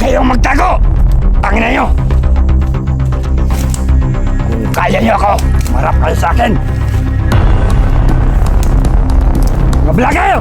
kayong magtago! Tangina nyo! Kung kaya nyo ako, marap kayo sa akin! Mabla kayo!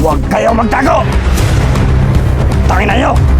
Huwag kayong magtago! Tangina nyo! Hoy!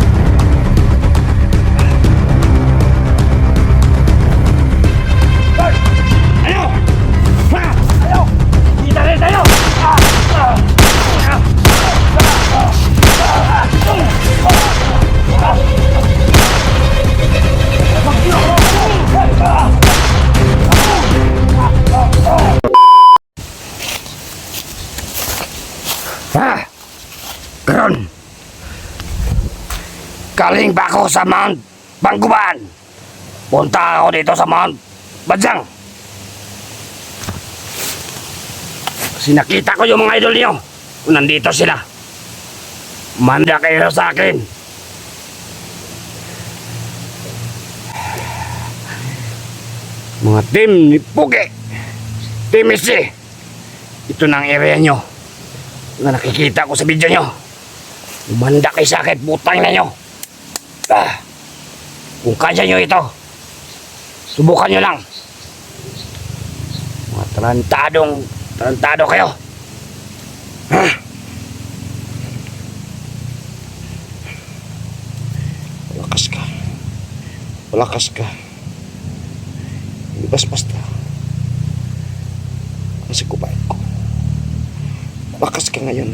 Galing ba ako sa Mount Bangguban? Punta ako dito sa Mount Bajang. Kasi ko yung mga idol niyo. Nandito sila. Manda kayo sa akin. Mga team ni Pugi. Team SC. Ito na ang area nyo na nakikita ko sa video nyo. Umanda kay sakit, butang na nyo. Ah, kung kaya nyo ito, subukan nyo lang. Mga tarantadong, tarantado kayo. Ha? Malakas ka. Malakas ka. Hindi basta. Kasi kumain ko. Bakas ka ngayon.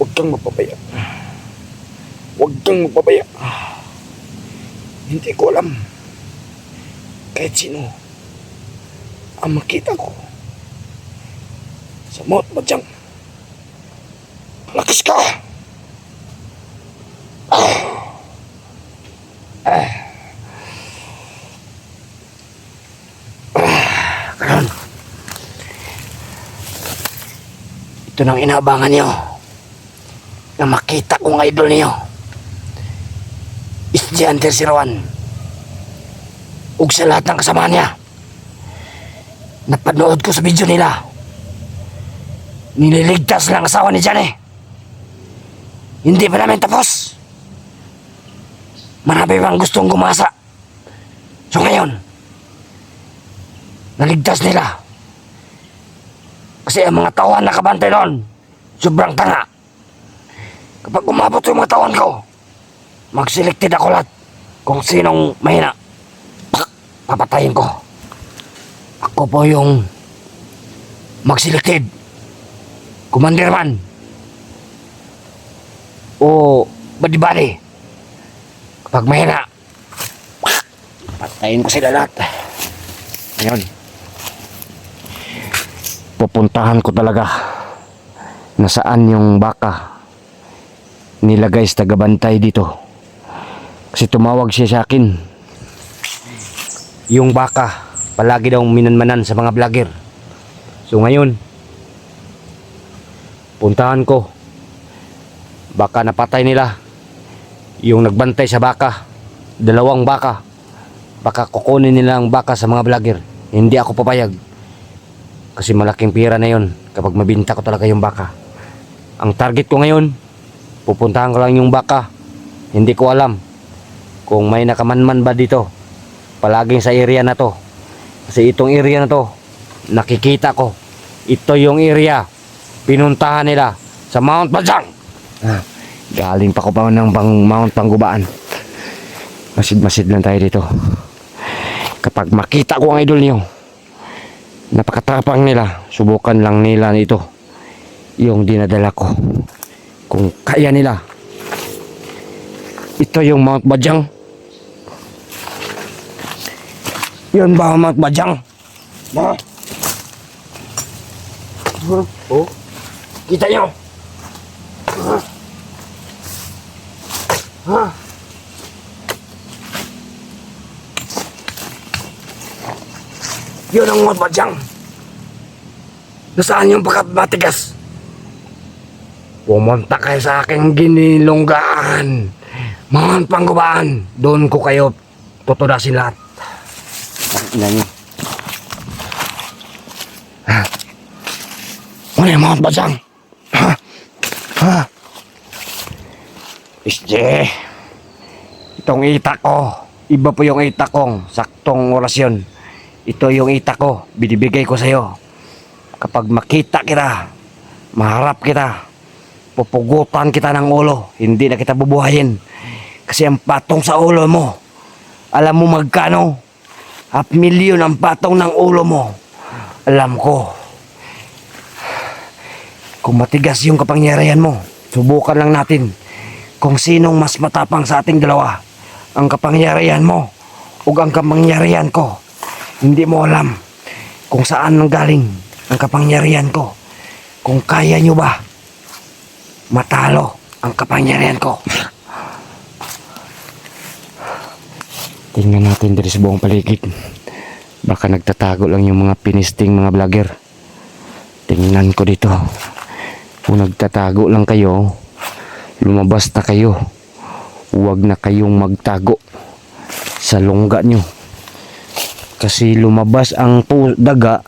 Huwag kang mapabaya. Huwag kang mapabaya. Hindi ko alam. Kahit sino ang makita ko sa Mount Madyang. Lakas ka! Ito nang inaabangan niyo. Na makita kong idol niyo. Si Hunter Sirawan. Ug sa lahat ng kasama niya. Napanood ko sa video nila. Nililigtas lang ang asawa ni Johnny. Hindi pa namin tapos. Marami pang gustong gumasa. So ngayon, naligtas nila. Kasi ang mga tawan na kabantay doon, sobrang tanga. Kapag umabot yung mga tawan ko, mag-selected ako lahat kung sinong mahina. Papatayin ko. Ako po yung mag-selected. Commander man. O badi-badi. Kapag mahina, pak! Patayin ko sila lahat. Ngayon, pupuntahan ko talaga na saan yung baka nilagay sa tagabantay dito. Kasi tumawag siya sa akin. Yung baka, palagi daw minanmanan sa mga vlogger. So ngayon, puntahan ko. Baka napatay nila yung nagbantay sa baka. Dalawang baka. Baka kukunin nila ang baka sa mga vlogger. Hindi ako papayag. Kasi malaking pira na yon kapag mabinta ko talaga yung baka. Ang target ko ngayon, pupuntahan ko lang yung baka. Hindi ko alam kung may nakamanman ba dito. Palaging sa area na to. Kasi itong area na to, nakikita ko. Ito yung area pinuntahan nila sa Mount Bajang. Ah, galing pa ko pa ng pang Mount Panggubaan. Masid-masid lang tayo dito. Kapag makita ko ang idol niyo, napakatapang nila. Subukan lang nila ito. Yung dinadala ko. Kung kaya nila. Ito yung Mount Bajang. Yun ba ang Bajang? Ma? Huh? Oh? Kita nyo? Ha? Ha? Yun ang Mount Bajang. Nasaan yung pagkabatigas? Pumunta kayo sa aking ginilonggaan. Mga panggubaan. Doon ko kayo tutudasin lahat. Ina niyo. Ha? Ano yung mga basang? Ha? Ha? Isje. Itong ita ko. Iba po yung ita kong saktong orasyon. Ito yung ita ko. Binibigay ko sa'yo. Kapag makita kita, maharap kita, pupugutan kita ng ulo. Hindi na kita bubuhayin. Kasi ang patong sa ulo mo, alam mo magkano? Half million ang patong ng ulo mo. Alam ko. Kung matigas yung kapangyarihan mo, subukan lang natin kung sinong mas matapang sa ating dalawa. Ang kapangyarihan mo o ang kapangyarihan ko. Hindi mo alam kung saan nanggaling ang kapangyarihan ko. Kung kaya nyo ba matalo ang kapangyarihan ko. Tingnan natin diri sa buong paligid. Baka nagtatago lang yung mga pinisting mga vlogger. Tingnan ko dito. Kung nagtatago lang kayo, lumabas na kayo. Huwag na kayong magtago sa lungga nyo. Kasi lumabas ang daga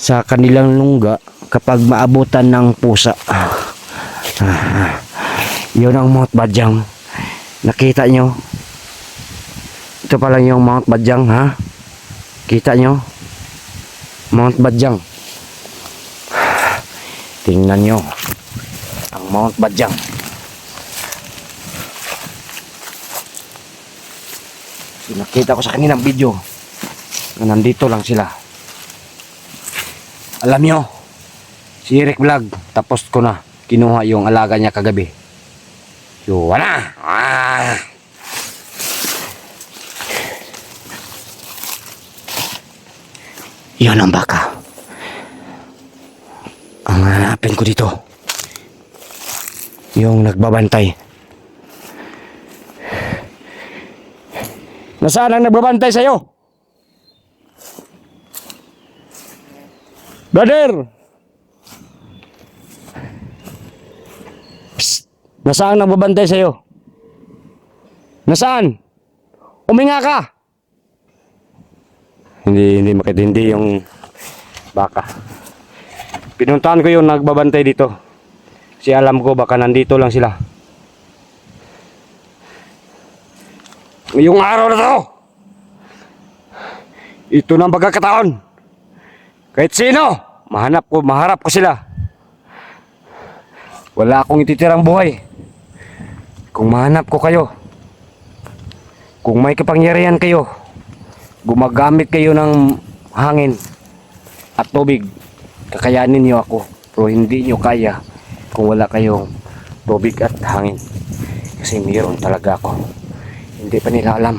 sa kanilang lungga kapag maabutan ng pusa. Ah, yun ang Mount Badyang. Nakita nyo? Ito pa lang yung Mount Badyang, ha? Kita nyo? Mount Badyang. Tingnan nyo. Ang Mount Badyang. Nakita ko sa kaninang video na nandito lang sila. Alam nyo, si Eric Vlog, tapos ko na. Kinuha yung alaga niya kagabi. Yo, wala. Ah. Yan ang baka. Ang hanapin ko dito. Yung nagbabantay. Nasaan ang nagbabantay sa'yo? Brother! Psst! Nasaan ang nagbabantay sa'yo? Nasaan? Uminga ka! Hindi, hindi makitindi yung baka. Pinuntahan ko yung nagbabantay dito. Kasi alam ko baka nandito lang sila. Ngayong araw na to, ito na ang pagkakataon. Kahit sino, mahanap ko, maharap ko sila. Wala akong ititirang buhay. Kung mahanap ko kayo, kung may kapangyarihan kayo, gumagamit kayo ng hangin at tubig, kakayanin niyo ako. Pero hindi niyo kaya kung wala kayong tubig at hangin. Kasi mayroon talaga ako. Hindi pa nila alam.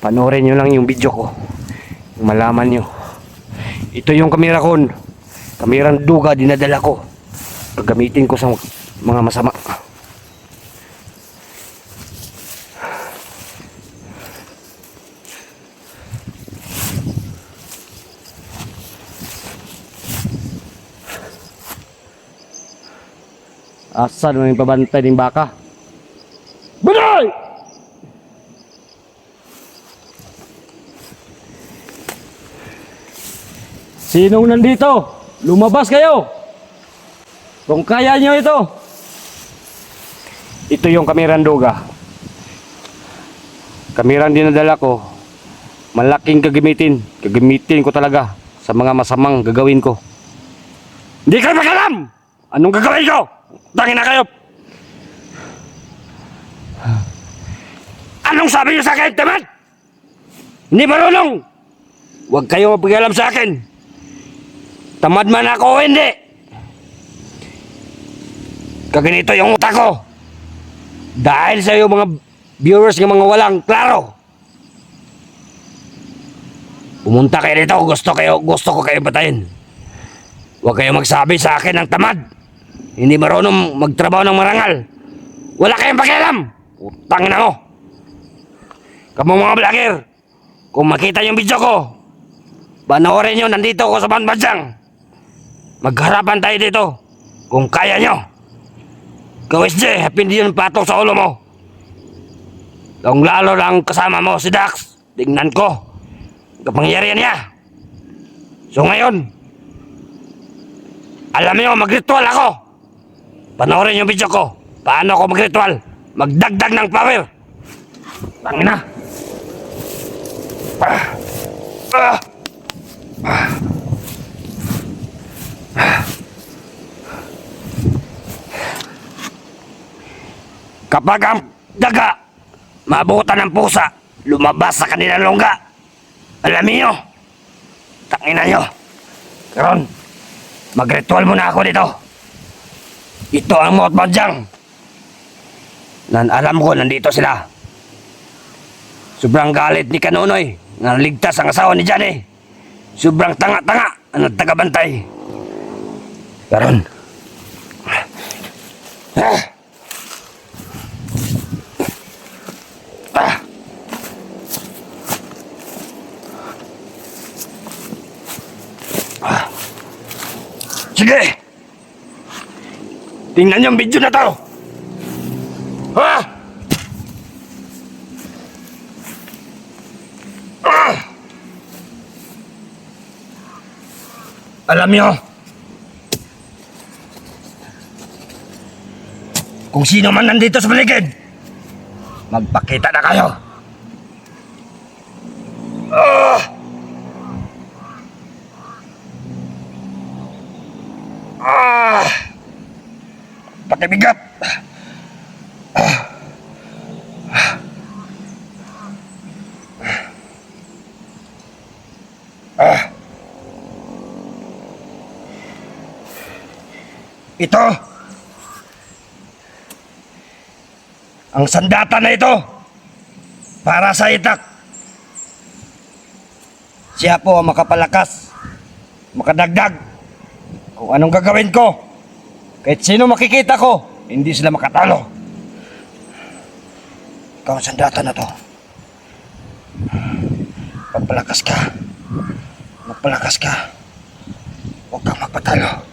Panoorin nyo lang yung video ko. Malaman nyo. Ito yung kamera ko. Kamerang duga dinadala ko. Gagamitin ko sa mga masama. Asan mo yung pabantay ng baka? Bunay! Sinong nandito? Lumabas kayo! Kung kaya nyo ito. Ito yung kamerang duga. Kamerang dinadala ko. Malaking gagamitin. Gagamitin ko talaga sa mga masamang gagawin ko. Hindi kayo makalam! Anong gagawin ko? Tangin na kayo! Anong sabi niyo sa akin, tamad? Hindi marunong! Huwag kayo mapagialam sa akin! Tamad man ako o hindi! Kaganito yung utak ko! Dahil sa iyo mga viewers ng mga walang klaro! Pumunta kayo dito, gusto kayo, gusto ko kayo patayin. Huwag kayo magsabi sa akin ng tamad. Hindi marunong magtrabaho ng marangal. Wala kayong pakialam. Utang na mo. Kamu mga vlogger, kung makita yung video ko, panoorin nyo, nandito ako sa Banbadyang. Magharapan tayo dito. Kung kaya nyo. Gawis J, hindi yun patok sa ulo mo. Kung lalo lang kasama mo si Dax, tingnan ko. Kapangyarihan niya. So ngayon, alam niyo, mag-ritual ako. Panoorin yung video ko. Paano ako mag-ritual? Magdagdag ng power. Tangina. Ah. Ah. Kapag ang daga mabutan ng pusa, lumabas sa kanilang lungga. Alam niyo, tangina niyo. Karon, mag-ritual muna ako dito. Ito ang Mount Banjang. Nan alam ko nandito sila. Sobrang galit ni Kanunoy na naligtas ang asawa ni Johnny. Sobrang tanga-tanga ang nagtagabantay. Karon. Ah. Ah. Ah. Sige! Tingnan niyo ang video na to! Ha? Ah! Alam niyo, kung sino man nandito sa paligid, magpakita na kayo. Ah! Ah! Pakibigat! Ah! Ito! Ang sandata na ito! Para sa itak! Siya po ang makapalakas, makadagdag, kung anong gagawin ko. Kahit sino makikita ko, hindi sila makatalo. Ikaw ang sandata na to. Pagpalakas ka. Magpalakas ka. Huwag kang magpatalo.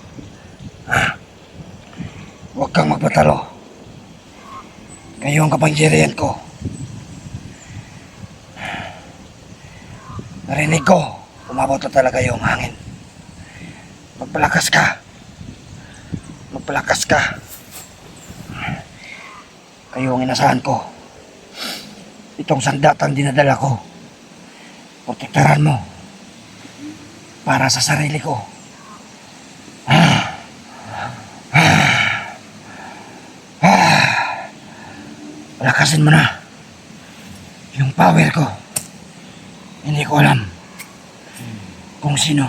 Huwag kang magpatalo. Kayo ang kapangyarihan ko. Narinig ko, umabot na talaga yung hangin. Magpalakas ka. Magpalakas ka. Kayo ang inasahan ko. Itong sandatan dinadala ko. Protektaran mo. Para sa sarili ko. Palakasin mo na. Yung power ko. Hindi ko alam kung sino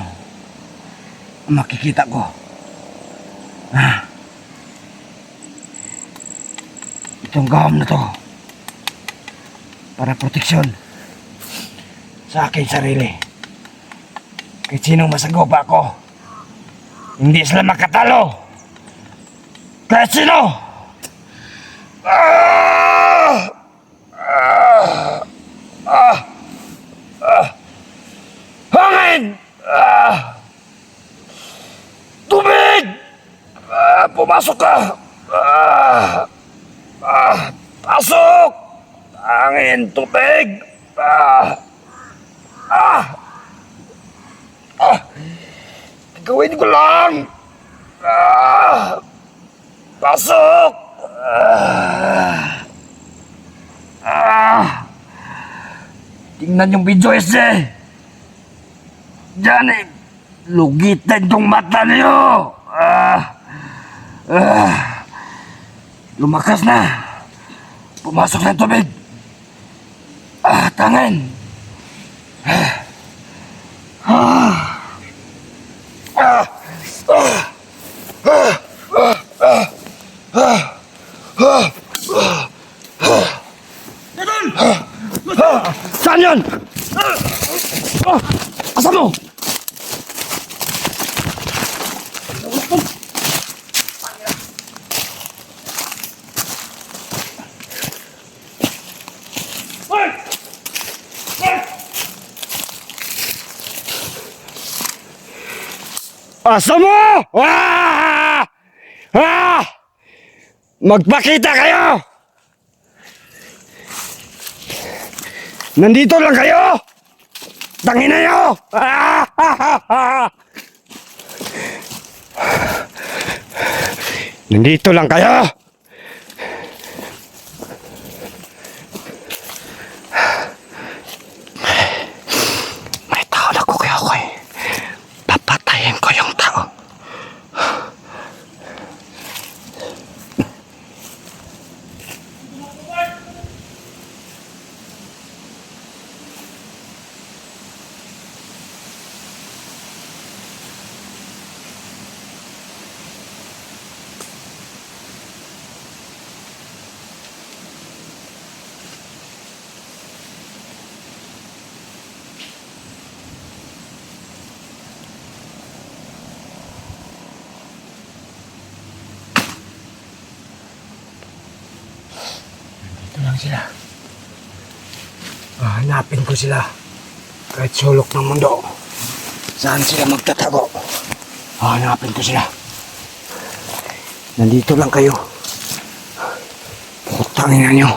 ang makikita ko. Ah. Itong gawam na to para proteksyon sa aking sarili. Kahit sinong masagopa ko, hindi sila makatalo. Kahit sino! Ah! Ah! Ah! Ah! Hangin! Ah! Tubig! Ah, pumasok ka! Ah! Ah! Pasok! Hangin, tubig! Ah! Ah! Ah! Gawin ko lang! Ah! Pasok! Ah! Ah! Tingnan yung video, Ese! Diyan eh! Lugitan tong mata niyo! Ah! Ah! Lumakas na! Pumasok ng tubig! Ah, tangin! Ah! Ah! Ah! Ah! Saan yan? Ah! Asa mo? Asa mo? Ah! Ah! Magpakita kayo! Nandito lang kayo! Tangina nyo! Ah! Nandito lang kayo! Lang sila. Ah, hanapin ko sila. Kahit sulok ng mundo. Saan sila magtatago? Ah, hanapin ko sila. Nandito lang kayo. Putangin na nyo.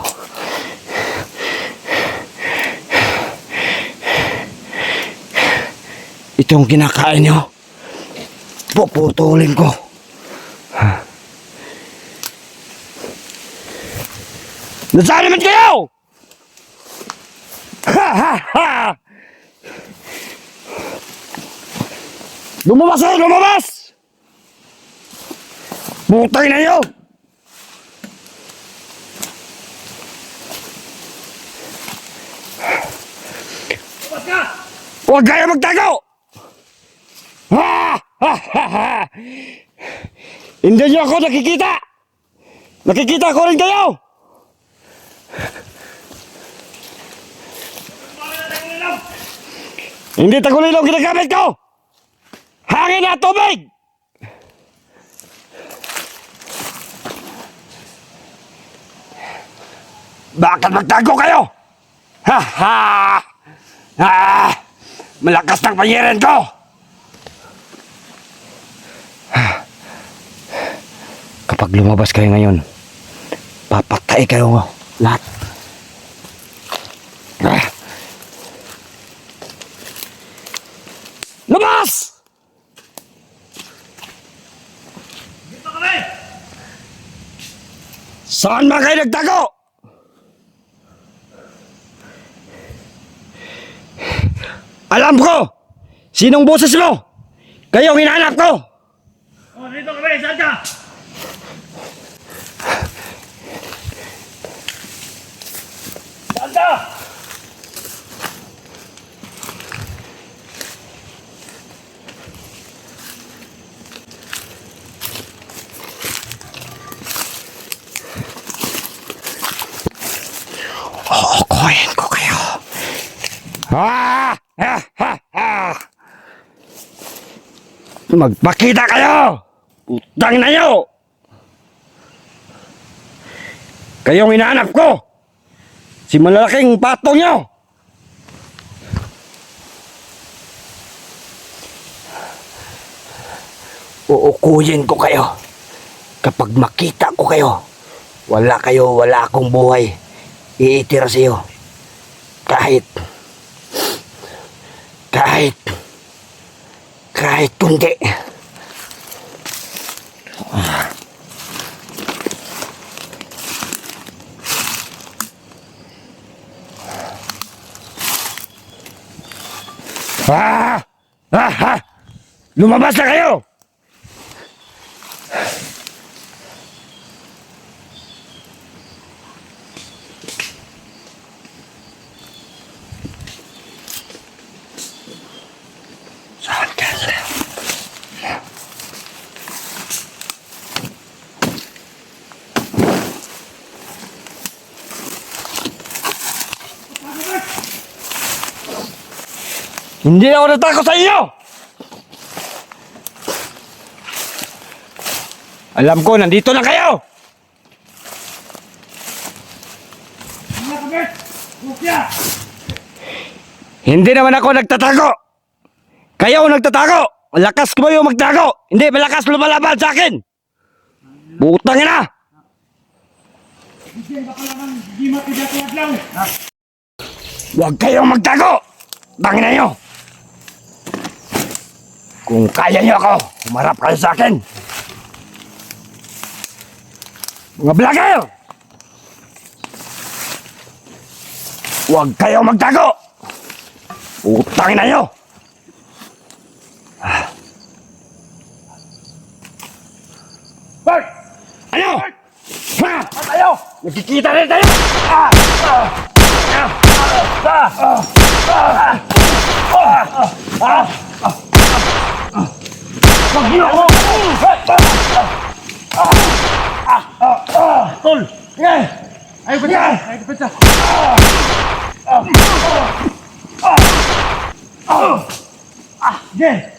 Itong kinakain nyo. Puputulin ko. Nasaan naman kayo? Ha ha ha! Lumabas kayo! Lumabas! Butay na niyo! Huwag kayo magtago! Ha! Ha! Ha! Ha! Hindi niyo ako nakikita! Nakikita ko rin kayo! Hindi tagulilong ginagamit ko! Hangin at tubig! Bakit magtago kayo? Ha ha! Ha! Malakas ng panyirin ko! Kapag lumabas kayo ngayon, papatay kayo lahat. Ah! Labas! Saan ba kayo nagtago? Alam ko! Sinong boses mo? Kayo ang hinahanap ko! Oh, dito kami! Saan ka? Ka? Kukuhin ko kayo. Ha! Ha! Ha! Ha! Magpakita kayo! Utang na nyo! Kayong hinahanap ko! Si malalaking patong nyo! Uukuyin ko kayo. Kapag makita ko kayo, wala kayo, wala akong buhay. Iitira sa iyo. Kahit, kahit, kahit kundi. Ah! Ah! Ah! Lumabas na kayo! Hindi ako natakot sa inyo! Alam ko, nandito na kayo! Hindi naman ako nagtatago! Kayo ang nagtatago! Malakas ko yung magtago! Hindi, malakas lumalaban sa akin! Butang lang! Huwag kayong magtago! Tangina nyo! Kung kaya nyo ako, humarap kayo sa akin! Mga vlogger! Huwag kayo magtago! Utangin na nyo! Bert! Ano? Ha? Tayo! Nakikita rin tayo! Ah! Wag Ah! Yeah! Ah! Ah!